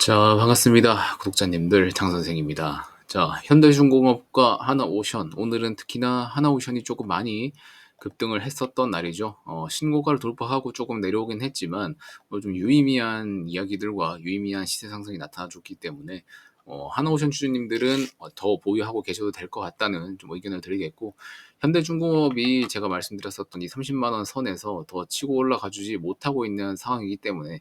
자, 반갑습니다. 구독자님들, 장선생입니다. 자, 현대중공업과 하나오션. 오늘은 특히나 하나오션이 조금 많이 급등을 했었던 날이죠. 어, 신고가를 돌파하고 조금 내려오긴 했지만, 어, 좀 유의미한 이야기들과 유의미한 시세 상승이 나타나줬기 때문에, 어, 하나오션 주주님들은 어, 더 보유하고 계셔도 될 것 같다는 좀 의견을 드리겠고, 현대중공업이 제가 말씀드렸었던 이 30만원 선에서 더 치고 올라가주지 못하고 있는 상황이기 때문에,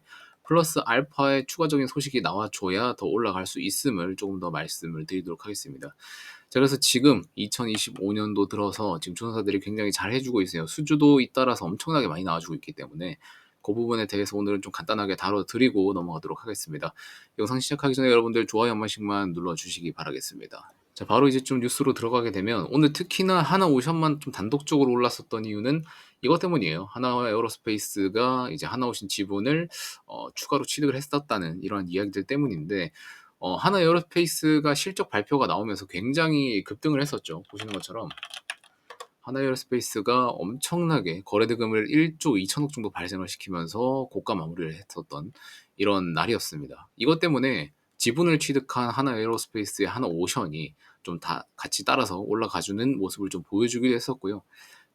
플러스 알파의 추가적인 소식이 나와줘야 더 올라갈 수 있음을 조금 더 말씀을 드리도록 하겠습니다. 자, 그래서 지금 2025년도 들어서 지금 조선사들이 굉장히 잘 해주고 있어요. 수주도 잇따라서 엄청나게 많이 나와주고 있기 때문에 그 부분에 대해서 오늘은 좀 간단하게 다뤄드리고 넘어가도록 하겠습니다. 영상 시작하기 전에 여러분들 좋아요 한 번씩만 눌러주시기 바라겠습니다. 자, 바로 이제 좀 뉴스로 들어가게 되면 오늘 특히나 하나 오션만 좀 단독적으로 올랐었던 이유는 이것 때문이에요. 하나 에어로스페이스가 이제 하나오신 지분을 어, 추가로 취득을 했었다는 이런 이야기들 때문인데 어, 하나 에어로스페이스가 실적 발표가 나오면서 굉장히 급등을 했었죠. 보시는 것처럼 하나 에어로스페이스가 엄청나게 거래대금을 1조 2천억 정도 발생을 시키면서 고가 마무리를 했었던 이런 날이었습니다. 이것 때문에 지분을 취득한 하나 에어로스페이스의 하나 오션이 좀 다 같이 따라서 올라가주는 모습을 좀 보여주기도 했었고요.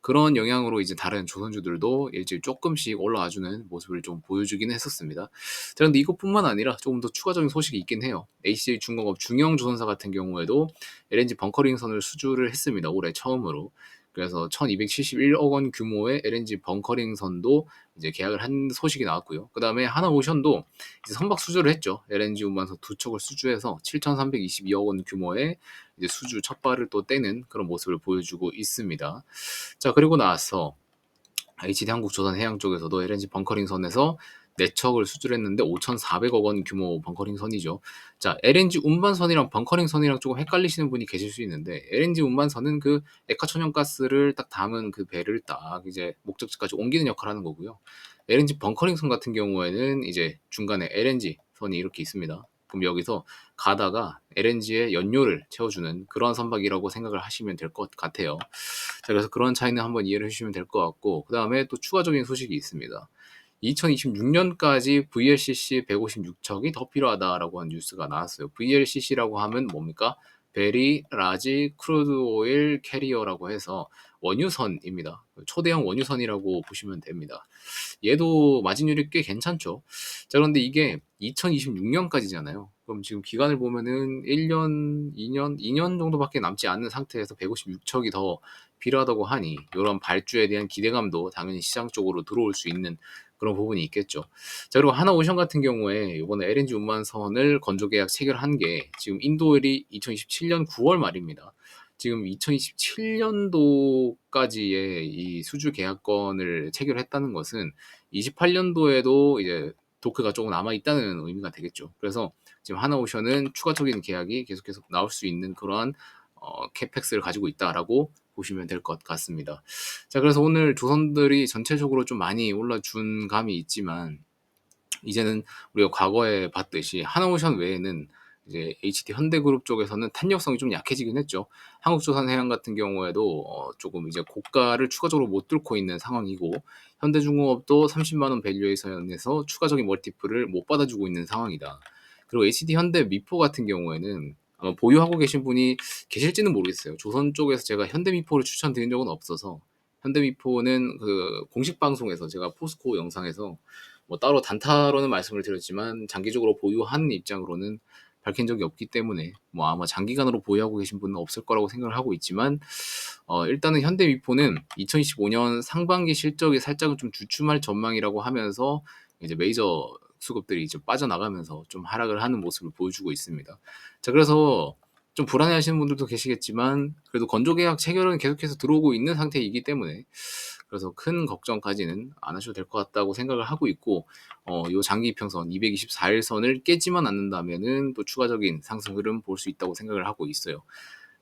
그런 영향으로 이제 다른 조선주들도 일주일 조금씩 올라와주는 모습을 좀 보여주긴 했었습니다. 자, 그런데 이것뿐만 아니라 조금 더 추가적인 소식이 있긴 해요. HJ 중공업 중형 조선사 같은 경우에도 LNG 벙커링선을 수주를 했습니다. 올해 처음으로. 그래서 1271억 원 규모의 LNG 벙커링 선도 이제 계약을 한 소식이 나왔고요. 그 다음에 하나오션도 이제 선박 수주를 했죠. LNG 운반선 두 척을 수주해서 7,322억 원 규모의 이제 수주 첫 발을 또 떼는 그런 모습을 보여주고 있습니다. 자 그리고 나서 HD 한국조선해양 쪽에서도 LNG 벙커링 선에서 내척을 수주를 했는데 5,400억 원 규모 벙커링 선이죠. 자, LNG 운반선이랑 벙커링 선이랑 조금 헷갈리시는 분이 계실 수 있는데 LNG 운반선은 그 액화 천연가스를 딱 담은 그 배를 딱 이제 목적지까지 옮기는 역할을 하는 거고요. LNG 벙커링 선 같은 경우에는 이제 중간에 LNG 선이 이렇게 있습니다. 그럼 여기서 가다가 LNG에 연료를 채워주는 그런 선박이라고 생각을 하시면 될 것 같아요. 자, 그래서 그런 차이는 한번 이해를 해주시면 될 것 같고, 그 다음에 또 추가적인 소식이 있습니다. 2026년까지 VLCC 156척이 더 필요하다라고 한 뉴스가 나왔어요. VLCC라고 하면 뭡니까? 베리 라지 크루드 오일 캐리어라고 해서 원유선입니다. 초대형 원유선이라고 보시면 됩니다. 얘도 마진율이 꽤 괜찮죠. 자, 그런데 이게 2026년까지잖아요. 그럼 지금 기간을 보면은 1년, 2년, 2년 정도밖에 남지 않는 상태에서 156척이 더 필요하다고 하니 이런 발주에 대한 기대감도 당연히 시장 쪽으로 들어올 수 있는 그런 부분이 있겠죠. 자, 그리고 하나오션 같은 경우에 이번에 LNG 운반선을 건조 계약 체결한 게 지금 인도일이 2027년 9월 말입니다. 지금 2027년도까지의 이 수주 계약권을 체결했다는 것은 28년도에도 이제 도크가 조금 남아 있다는 의미가 되겠죠. 그래서 지금 하나오션은 추가적인 계약이 계속해서 나올 수 있는 그러한 어, 캐펙스를 가지고 있다라고 보시면 될 것 같습니다. 자, 그래서 오늘 조선들이 전체적으로 좀 많이 올라준 감이 있지만 이제는 우리가 과거에 봤듯이 하나오션 외에는 이제 HD 현대그룹 쪽에서는 탄력성이 좀 약해지긴 했죠. 한국조선해양 같은 경우에도 어 조금 이제 고가를 추가적으로 못 뚫고 있는 상황이고 현대중공업도 30만 원 밸류에이션에서 추가적인 멀티플을 못 받아주고 있는 상황이다. 그리고 HD 현대 미포 같은 경우에는 아마 보유하고 계신 분이 계실지는 모르겠어요. 조선 쪽에서 제가 현대미포를 추천드린 적은 없어서 현대미포는 그 공식 방송에서 제가 포스코 영상에서 뭐 따로 단타로는 말씀을 드렸지만 장기적으로 보유하는 입장으로는 밝힌 적이 없기 때문에 뭐 아마 장기간으로 보유하고 계신 분은 없을 거라고 생각을 하고 있지만 어 일단은 현대미포는 2025년 상반기 실적이 살짝은 좀 주춤할 전망이라고 하면서 이제 메이저 수급들이 이제 빠져나가면서 좀 하락을 하는 모습을 보여주고 있습니다. 자, 그래서 좀 불안해 하시는 분들도 계시겠지만 그래도 건조 계약 체결은 계속해서 들어오고 있는 상태이기 때문에 그래서 큰 걱정까지는 안 하셔도 될 것 같다고 생각을 하고 있고 어, 요 장기 이평선 224일선을 깨지만 않는다면은 또 추가적인 상승 흐름 볼 수 있다고 생각을 하고 있어요.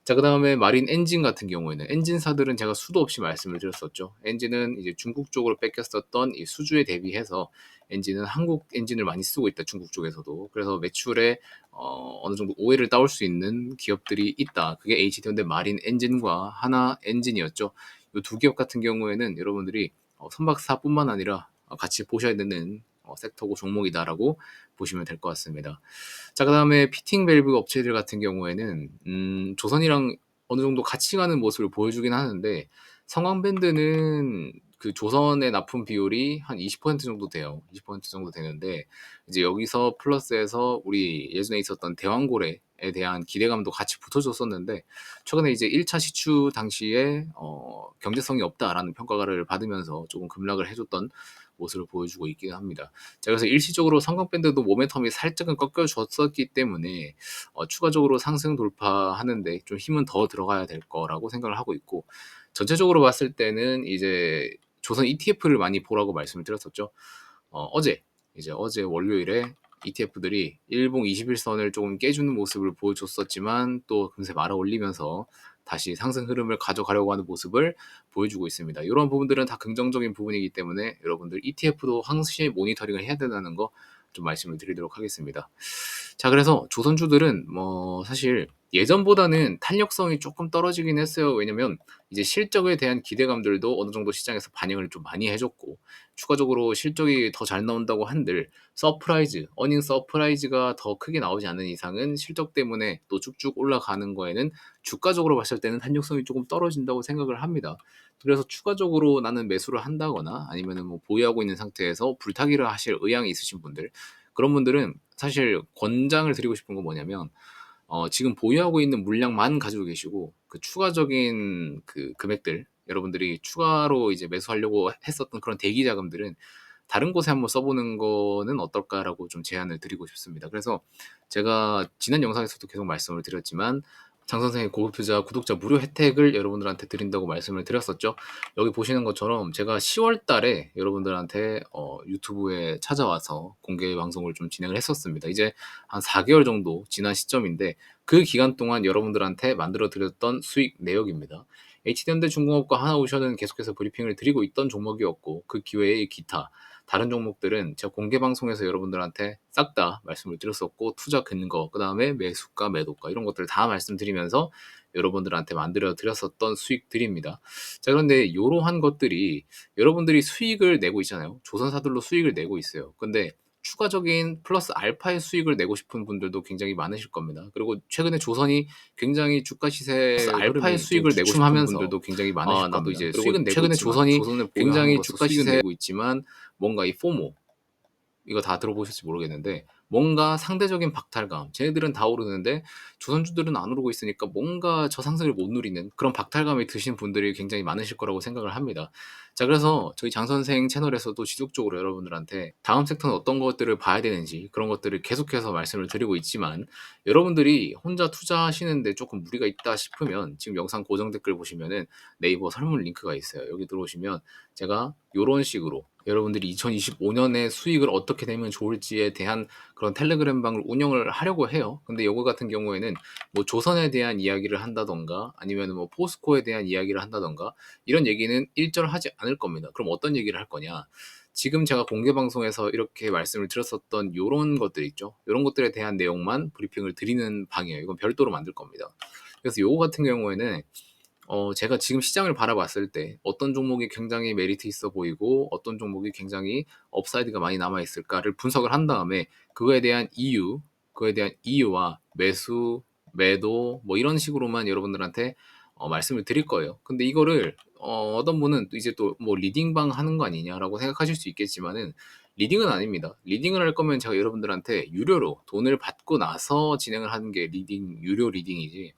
자, 그 다음에 마린 엔진 같은 경우에는 엔진사들은 제가 수도 없이 말씀을 드렸었죠. 엔진은 이제 중국 쪽으로 뺏겼었던 이 수주에 대비해서 엔진은 한국 엔진을 많이 쓰고 있다, 중국 쪽에서도. 그래서 매출에 어, 어느 정도 오해를 따올 수 있는 기업들이 있다. 그게 HD현대 마린 엔진과 하나 엔진이었죠. 이 두 기업 같은 경우에는 여러분들이 어, 선박사뿐만 아니라 같이 보셔야 되는 어, 섹터고 종목이다라고 보시면 될 것 같습니다. 자, 그 다음에 피팅 밸브 업체들 같은 경우에는 음, 조선이랑 어느 정도 같이 가는 모습을 보여주긴 하는데 성광밴드는 그 조선의 납품 비율이 한 20% 정도 돼요. 20% 정도 되는데 이제 여기서 플러스해서 우리 예전에 있었던 대왕고래에 대한 기대감도 같이 붙어줬었는데 최근에 이제 1차 시추 당시에 어, 경제성이 없다라는 평가를 받으면서 조금 급락을 해줬던 모습을 보여주고 있긴 합니다. 자, 그래서 일시적으로 성광밴드도 모멘텀이 살짝은 꺾여줬었기 때문에 어, 추가적으로 상승 돌파하는데 좀 힘은 더 들어가야 될 거라고 생각을 하고 있고 전체적으로 봤을 때는 이제 조선 ETF를 많이 보라고 말씀을 드렸었죠. 어, 어제 이제 어제 월요일에 ETF들이 일봉 21선을 조금 깨주는 모습을 보여줬었지만 또 금세 말아 올리면서 다시 상승 흐름을 가져가려고 하는 모습을 보여주고 있습니다. 이런 부분들은 다 긍정적인 부분이기 때문에 여러분들 ETF도 항시 모니터링을 해야 된다는 거 좀 말씀을 드리도록 하겠습니다. 자, 그래서 조선주들은 뭐 사실 예전보다는 탄력성이 조금 떨어지긴 했어요. 왜냐면 이제 실적에 대한 기대감들도 어느 정도 시장에서 반영을 좀 많이 해줬고 추가적으로 실적이 더 잘 나온다고 한들 서프라이즈, 어닝 서프라이즈가 더 크게 나오지 않는 이상은 실적 때문에 또 쭉쭉 올라가는 거에는 주가적으로 봤을 때는 탄력성이 조금 떨어진다고 생각을 합니다. 그래서 추가적으로 나는 매수를 한다거나 아니면은 뭐 보유하고 있는 상태에서 불타기를 하실 의향이 있으신 분들 그런 분들은 사실 권장을 드리고 싶은 건 뭐냐면 어, 지금 보유하고 있는 물량만 가지고 계시고 그 추가적인 그 금액들 여러분들이 추가로 이제 매수하려고 했었던 그런 대기 자금들은 다른 곳에 한번 써보는 거는 어떨까라고 좀 제안을 드리고 싶습니다. 그래서 제가 지난 영상에서도 계속 말씀을 드렸지만 장 선생의 고급 투자 구독자 무료 혜택을 여러분들한테 드린다고 말씀을 드렸었죠. 여기 보시는 것처럼 제가 10월 달에 여러분들한테 어, 유튜브에 찾아와서 공개 방송을 좀 진행을 했었습니다. 이제 한 4개월 정도 지난 시점인데 그 기간 동안 여러분들한테 만들어 드렸던 수익 내역입니다. HD현대 중공업과 하나오션은 계속해서 브리핑을 드리고 있던 종목이었고 그 기회에 기타 다른 종목들은 제가 공개 방송에서 여러분들한테 싹 다 말씀을 드렸었고 투자 근거, 그 다음에 매수가, 매도가 이런 것들 다 말씀드리면서 여러분들한테 만들어 드렸었던 수익들입니다. 자 그런데 이러한 것들이 여러분들이 수익을 내고 있잖아요. 조선사들로 수익을 내고 있어요. 근데 추가적인 플러스 알파의 수익을 내고 싶은 분들도 굉장히 많으실 겁니다. 그리고 최근에 조선이 굉장히 주가 시세 알파의 수익을 내고 싶은 분들도 굉장히 많으실 아, 겁니다. 이제 수익은 최근에 조선이 굉장히 주가 시세 내고 있지만 뭔가 이 포모 이거 다 들어보셨을지 모르겠는데 뭔가 상대적인 박탈감. 쟤네들은 다 오르는데 조선주들은 안 오르고 있으니까 뭔가 저 상승을 못 누리는 그런 박탈감이 드신 분들이 굉장히 많으실 거라고 생각을 합니다. 자, 그래서 저희 장 선생 채널에서도 지속적으로 여러분들한테 다음 섹터는 어떤 것들을 봐야 되는지 그런 것들을 계속해서 말씀을 드리고 있지만 여러분들이 혼자 투자하시는데 조금 무리가 있다 싶으면 지금 영상 고정 댓글 보시면은 네이버 설문 링크가 있어요. 여기 들어오시면 제가 이런 식으로 여러분들이 2025년에 수익을 어떻게 내면 좋을지에 대한 그런 텔레그램 방을 운영을 하려고 해요. 근데 요거 같은 경우에는 뭐 조선에 대한 이야기를 한다던가 아니면 뭐 포스코에 대한 이야기를 한다던가 이런 얘기는 일절 하지 않을 겁니다. 그럼 어떤 얘기를 할 거냐? 지금 제가 공개 방송에서 이렇게 말씀을 드렸었던 요런 것들 있죠. 요런 것들에 대한 내용만 브리핑을 드리는 방이에요. 이건 별도로 만들 겁니다. 그래서 요거 같은 경우에는 어, 제가 지금 시장을 바라봤을 때 어떤 종목이 굉장히 메리트 있어 보이고 어떤 종목이 굉장히 업사이드가 많이 남아 있을까를 분석을 한 다음에 그거에 대한 이유, 그거에 대한 이유와 매수, 매도 뭐 이런 식으로만 여러분들한테 어, 말씀을 드릴 거예요. 근데 이거를 어, 어떤 분은 이제 또 뭐 리딩방 하는 거 아니냐라고 생각하실 수 있겠지만은 리딩은 아닙니다. 리딩을 할 거면 제가 여러분들한테 유료로 돈을 받고 나서 진행을 하는 게 리딩 유료 리딩이지.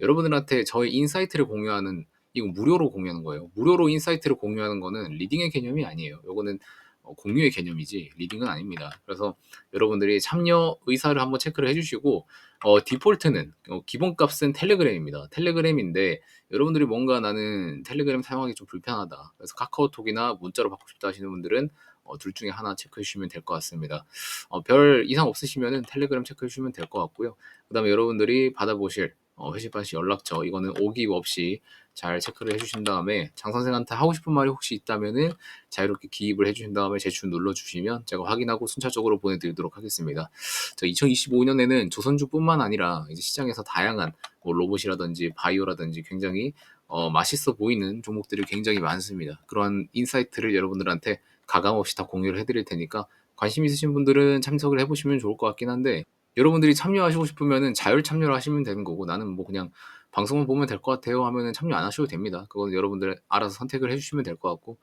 여러분들한테 저의 인사이트를 공유하는 이거 무료로 공유하는 거예요. 무료로 인사이트를 공유하는 거는 리딩의 개념이 아니에요. 요거는 어, 공유의 개념이지 리딩은 아닙니다. 그래서 여러분들이 참여 의사를 한번 체크를 해주시고 어, 디폴트는 어, 기본값은 텔레그램입니다. 텔레그램인데 여러분들이 뭔가 나는 텔레그램 사용하기 좀 불편하다. 그래서 카카오톡이나 문자로 받고 싶다 하시는 분들은 어, 둘 중에 하나 체크해 주시면 될 것 같습니다. 어, 별 이상 없으시면 텔레그램 체크해 주시면 될 것 같고요. 그 다음에 여러분들이 받아보실 어, 반시 연락처 이거는 오기 없이 잘 체크를 해주신 다음에 장 선생한테 하고 싶은 말이 혹시 있다면은 자유롭게 기입을 해주신 다음에 제출 눌러주시면 제가 확인하고 순차적으로 보내드리도록 하겠습니다. 2025년에는 조선주뿐만 아니라 이제 시장에서 다양한 뭐 로봇이라든지 바이오라든지 굉장히 어, 맛있어 보이는 종목들이 굉장히 많습니다. 그러한 인사이트를 여러분들한테 가감 없이 다 공유를 해드릴 테니까 관심 있으신 분들은 참석을 해보시면 좋을 것 같긴 한데 여러분들이 참여하시고 싶으면은 자율 참여를 하시면 되는 거고 나는 뭐 그냥 방송만 보면 될 것 같아요 하면은 참여 안 하셔도 됩니다. 그건 여러분들 알아서 선택을 해주시면 될 것 같고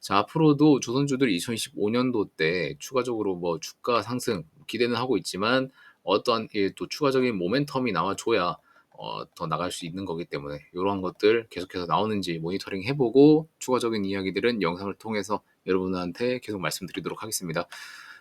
자 앞으로도 조선주들 2015년도 때 추가적으로 뭐 주가 상승 기대는 하고 있지만 어떠한 예, 또 추가적인 모멘텀이 나와줘야 어, 더 나갈 수 있는 거기 때문에 이러한 것들 계속해서 나오는지 모니터링 해보고 추가적인 이야기들은 영상을 통해서 여러분한테 계속 말씀드리도록 하겠습니다.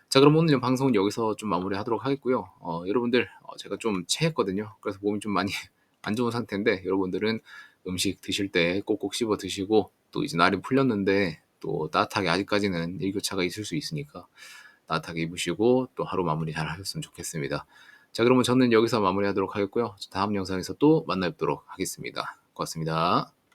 자 그럼 오늘 방송은 여기서 좀 마무리하도록 하겠고요. 어, 여러분들 어, 제가 좀 체했거든요. 그래서 몸이 좀 많이 안 좋은 상태인데 여러분들은 음식 드실 때 꼭꼭 씹어 드시고 또 이제 날이 풀렸는데 또 따뜻하게 아직까지는 일교차가 있을 수 있으니까 따뜻하게 입으시고 또 하루 마무리 잘 하셨으면 좋겠습니다. 자 그러면 저는 여기서 마무리하도록 하겠고요. 다음 영상에서 또 만나 뵙도록 하겠습니다. 고맙습니다.